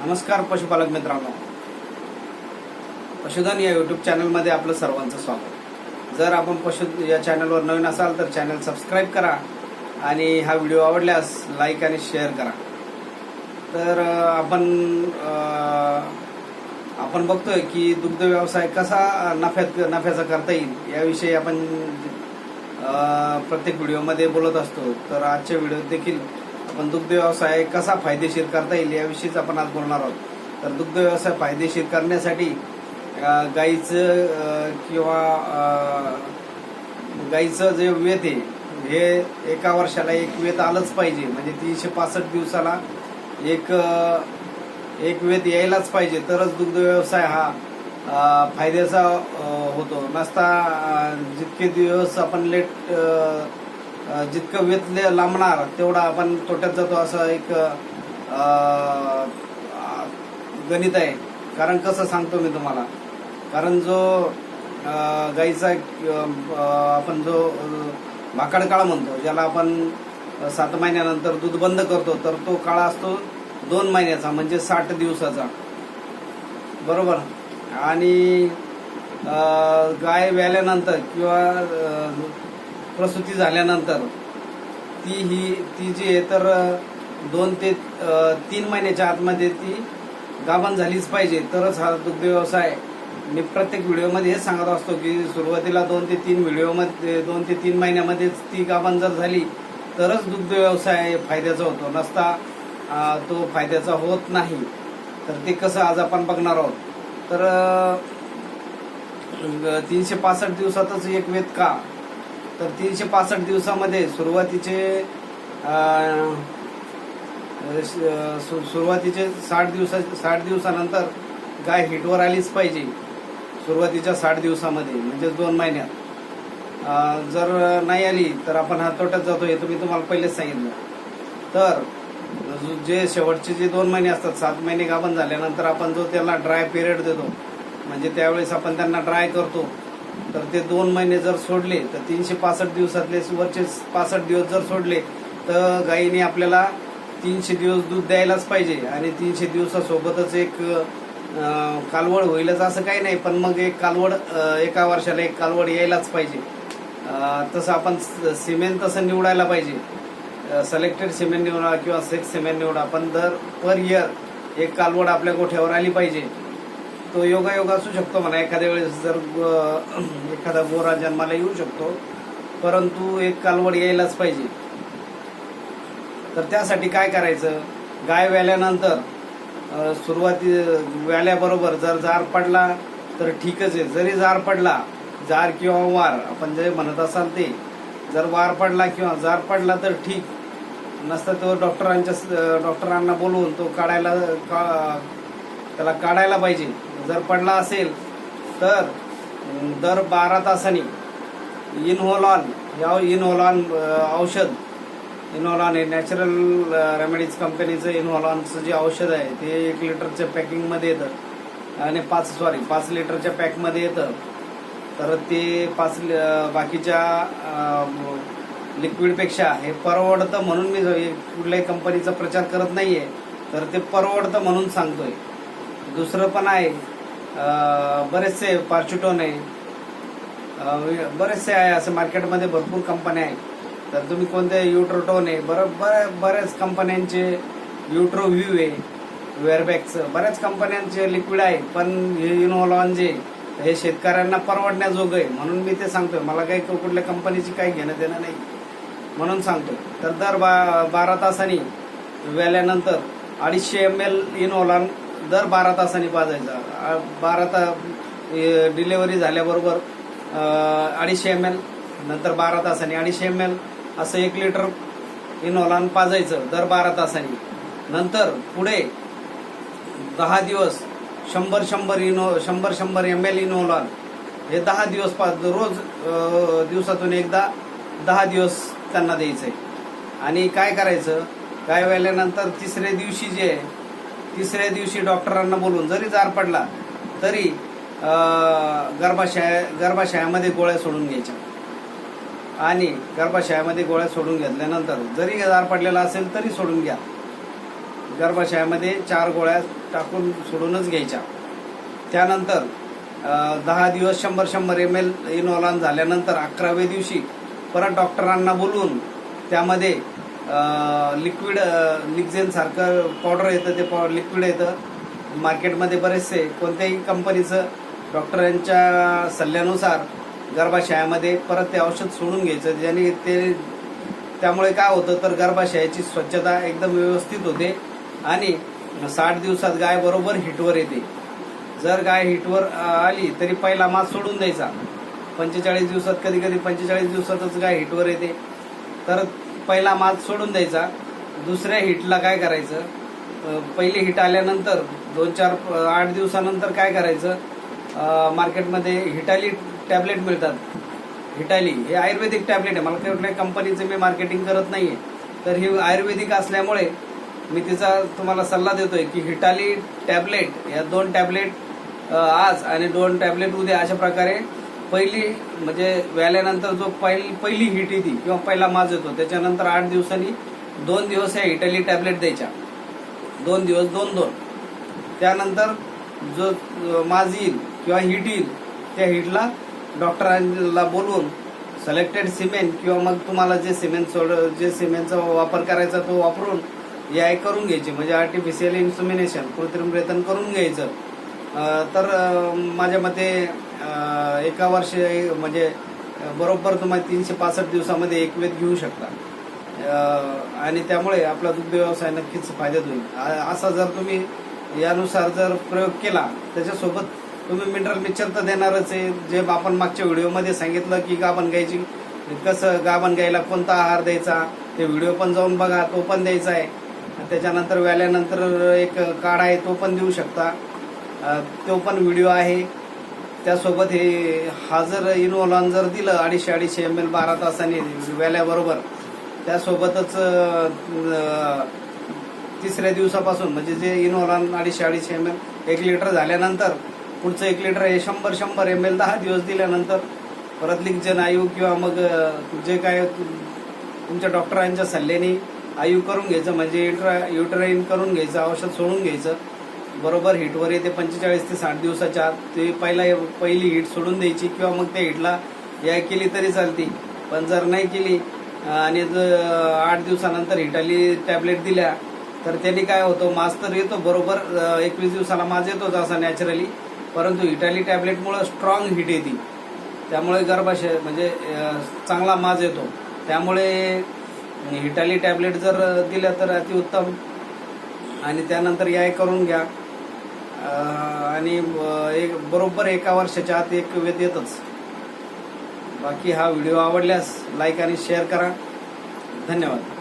नमस्कार पशुपालक मित्रांनो. पशुधन या यूट्यूब चॅनलमध्ये आपलं सर्वांचं स्वागत. जर आपण पशु या चॅनलवर नवीन असाल तर चॅनल सबस्क्राईब करा आणि हा व्हिडिओ आवडल्यास लाईक आणि शेअर करा. तर आपण आपण बघतोय की दुग्ध व्यवसाय कसा नफ्यात नफ्याचा करता येईल याविषयी आपण प्रत्येक व्हिडिओमध्ये बोलत असतो. तर आजच्या व्हिडिओत देखील आपण दुग्ध व्यवसाय कसा फायदेशीर करता येईल याविषयीच आपण आज बोलणार आहोत. तर दुग्ध व्यवसाय फायदेशीर करण्यासाठी गाईचं किंवा गाईचं जे वेत आहे हे एका वर्षाला एक वेत आलंच पाहिजे. म्हणजे तीनशे पासष्ट दिवसाला एक एक वेत यायलाच पाहिजे. तरच दुग्ध व्यवसाय हा फायद्याचा होतो. नसता जितके दिवस आपण लेट जितकं वेतले लांबणार तेवढा आपण तोट्यात जातो असं एक गणित आहे. कारण कसं सांगतो मी तुम्हाला? कारण जो गाईचा आपण जो भाकड काळ म्हणतो ज्याला आपण सात महिन्यानंतर दूध बंद करतो तर तो काळ असतो दोन महिन्याचा म्हणजे साठ दिवसाचा. बरोबर? आणि गाय व्याल्यानंतर किंवा प्रसूती झाल्यानंतर ती ही ती जी आहे तर दोन ते तीन महिन्याच्या आतमध्ये ती गाभण झालीच पाहिजे. तरच हा दुग्ध व्यवसाय मी प्रत्येक व्हिडिओमध्ये हेच सांगत असतो की सुरुवातीला दोन ते तीन व्हिडिओमध्ये दोन ते तीन महिन्यामध्येच ती गाभण जर झाली तरच दुग्ध व्यवसाय फायद्याचा होतो. नसता तो फायद्याचा होत नाही. तर ते कसं आज आपण बघणार आहोत? तर तीनशे पासष्ट दिवसातच एक वेद का तर तीनशे पासष्ट दिवसामध्ये सुरुवातीचे सु- सुरुवातीचे साठ दिवसा साठ दिवसानंतर गाय हिटवर आलीच पाहिजे. सुरुवातीच्या साठ दिवसामध्ये म्हणजे दोन महिन्यात. जर नाही आली तर आपण हा तोट्यात जातो हे तुम्ही तुम्हाला पहिलेच सांगितलं. तर जे शेवटचे जे दोन महिने असतात सात महिने गाभण झाल्यानंतर आपण जो त्याला ड्राय पिरियड देतो म्हणजे त्यावेळेस आपण त्यांना ड्राय करतो तर ते दोन महिने जर सोडले तर तीनशे पासष्ट दिवसातले वरचे पासष्ट दिवस जर सोडले तर गायीने आपल्याला तीनशे दिवस दूध द्यायलाच पाहिजे. आणि तीनशे दिवसासोबतच एक कालवड होईलच असं काही नाही पण मग एक कालवड एका वर्षाला एक कालवड यायलाच पाहिजे. तसं आपण सिमेंट तसं निवडायला पाहिजे. सिलेक्टेड सिमेंट निवडा किंवा सेक्स सिमेंट निवडा पण दर पर इयर एक कालवड आपल्या गोठ्यावर आली पाहिजे. तो योगायोग असू शकतो म्हणा. एखाद्या वेळेस जर एखादा गोरा जन्माला येऊ शकतो परंतु एक कालवड यायलाच पाहिजे. तर त्यासाठी काय करायचं? गाय व्याल्यानंतर सुरुवाती व्याल्याबरोबर जर जार पडला तर ठीकच आहे. जरी जार पडला जार किंवा वार आपण जे म्हणत असाल ते जर वार पडला किंवा जार पडला तर ठीक. नसतं तो डॉक्टरांच्या डॉक्टरांना बोलवून तो काढायला का- त्याला काढायला पाहिजे. जर पडला असेल तर दर बारा तासांनी इनहोलॉन या इनहोलॉन औषध इनहोलॉन हे नॅचरल रेमेडीज कंपनीचं इनहोलॉनचं जे औषध आहे ते एक लिटरच्या पॅकिंगमध्ये येतं. आणि पाच सॉरी पाच लिटरच्या पॅकमध्ये येतं. तर ते पाच लि- बाकीच्या लिक्विडपेक्षा हे परवडतं म्हणून मी कुठल्याही कंपनीचा प्रचार करत नाही आहे तर ते परवडतं म्हणून सांगतोय. दुसरं पण आहे बरेचसे पार्च्युटोन आहे बरेचसे आहे असं मार्केटमध्ये भरपूर कंपन्या आहेत. तर तुम्ही कोणते युट्रोटोन आहे बरं बऱ्याच कंपन्यांचे युट्रो व्ह्यू आहे वेअरबॅगचं. बऱ्याच कंपन्यांचे लिक्विड आहे पण हे इनोलॉन जे हे शेतकऱ्यांना परवडण्याजोगं आहे. म्हणून मी ते सांगतोय. मला काही कुठल्या कंपनीची काही घेणं देणं नाही. म्हणून सांगतो तर दर बा बारा तासांनी वेल्यानंतर अडीचशे एम एल इनोलॉन दर बारा तासांनी पाजायचा. बारा तास डिलेवरी झाल्याबरोबर अडीचशे एम एल नंतर बारा तासांनी अडीचशे एम एल असं एक लिटर इनोलॉन पाजायचं दर बारा तासांनी. नंतर पुढे दहा दिवस शंभर शंभर इनो शंभर शंभर एम एल इनोलान हे दहा दिवस पा रोज दिवसातून एकदा दहा दिवस त्यांना द्यायचं आहे आणि काय करायचं? काय वेळेनंतर तिसऱ्या दिवशी जे आहे तिसऱ्या दिवशी डॉक्टरांना बोलून जरी जार पडला तरी गर्भाशया गर्भाशयामध्ये गोळ्या सोडून घ्यायच्या. आणि गर्भाशयामध्ये गोळ्या सोडून घेतल्यानंतर जरी जार पडलेला असेल तरी सोडून घ्या. गर्भाशयामध्ये चार गोळ्या टाकून सोडूनच घ्यायच्या. त्यानंतर दहा दिवस शंभर शंभर एम एल इनोलान झाल्यानंतर अकराव्या दिवशी परत डॉक्टरांना बोलून त्यामध्ये लिक्विड लिक्झेन सारखं पावडर येतं ते पाव लिक्विड येतं. मार्केटमध्ये बरेचसे कोणत्याही कंपनीचं डॉक्टरांच्या सल्ल्यानुसार गर्भाशयामध्ये परत ते औषध सोडून घ्यायचं. ज्याने ते त्यामुळे काय होतं तर गर्भाशयाची स्वच्छता एकदम व्यवस्थित होते आणि साठ दिवसात गाय बरोबर हिटवर येते. जर गाय हिटवर आली तरी पहिला मास सोडून द्यायचा. पंचेचाळीस दिवसात कधी कधी पंचेचाळीस दिवसातच गाय हिटवर येते. तर पहिला माल सोडून द्यायचा. दुसऱ्या हिटला काय करायचं? पहिले पहिली हिट आल्यानंतर दोन चार आठ दिवसानंतर काय करायचं? मार्केटमध्ये हिटाली टॅबलेट मिळतात. हिटाली हे आयुर्वेदिक टॅबलेट आहे. मला कुठल्या कंपनीचं मी मार्केटिंग करत नाही आहे तर ही आयुर्वेदिक असल्यामुळे मी तिचा तुम्हाला सल्ला देतोय की हिटाली टॅबलेट या दोन टॅबलेट आज आणि दोन टॅबलेट उद्या अशा प्रकारे पहिली म्हणजे व्याल्यानंतर जो पहिली पहिली हिट येते किंवा पहिला माज येतो त्याच्यानंतर आठ दिवसांनी दोन दिवस या इटली टॅबलेट द्यायच्या. दोन दिवस दोन दोन. त्यानंतर जो अ, माज येईल किंवा हिट येईल त्या हिटला डॉक्टरांना बोलवून सिलेक्टेड सिमेंट किंवा मग तुम्हाला जे सिमेंट सोड जे सिमेंटचा वापर करायचा तो वापरून या करून घ्यायची म्हणजे आर्टिफिशियल इन्सुमिनेशन कृत्रिम रेतन करून घ्यायचं. तर माझ्या मते एका वर्ष म्हणजे बरोबर तुम्हाला तीनशे पासष्ट दिवसामध्ये एक वेध घेऊ शकता. आणि त्यामुळे आपला दुग्ध व्यवसाय नक्कीच फायद्यात होईल. असा जर तुम्ही यानुसार जर प्रयोग केला त्याच्यासोबत तुम्ही मिनरल मिक्सर तर देणारच आहे. जे आपण मागच्या व्हिडिओमध्ये सांगितलं की गाभण गायची कसं गाभण गायला कोणता आहार द्यायचा ते व्हिडिओ पण जाऊन बघा तो पण द्यायचा आहे. त्याच्यानंतर व्याल्यानंतर एक कार्ड आहे तो पण देऊ शकता. तो पण व्हिडिओ आहे. त्यासोबत हे हा जर इनोलॉन जर दिलं अडीचशे अडीचशे एम एल बारा तासांनी व्याल्याबरोबर त्यासोबतच तिसऱ्या दिवसापासून म्हणजे जे इनोलॉन अडीचशे अडीचशे एम एल एक लिटर झाल्यानंतर पुढचं एक लिटर हे शंभर शंभर एम एल दहा दिवस दिल्यानंतर परत लिंकजन आयु किंवा मग जे काय तुमच्या डॉक्टरांच्या सल्ल्याने आयु करून घ्यायचं म्हणजे युट्रा युट्राईन करून घ्यायचं औषध सोडून घ्यायचं बरोबर हिटवर येते पंचेचाळीस ते साठ दिवसाच्या. आत ते पहिला पहिली हिट सोडून द्यायची किंवा मग त्या हिटला या केली तरी चालती. पण जर नाही केली आणि जर आठ दिवसानंतर हिटाली टॅबलेट दिल्या तर त्यांनी काय होतो मास तर येतो बरोबर एकवीस दिवसाला मास येतोच असा नॅचरली परंतु हिटाली टॅबलेटमुळं स्ट्रॉंग हिट येते. त्यामुळे गर्भाशय म्हणजे चांगला माज येतो. त्यामुळे हिटाली टॅबलेट जर दिल्या तर अतिउत्तम. आणि त्यानंतर या करून घ्या. आणि एक बरोबर एका वर्षाच्या आत एक वेद येतच. बाकी हा व्हिडिओ आवडल्यास लाईक आणि शेअर करा. धन्यवाद.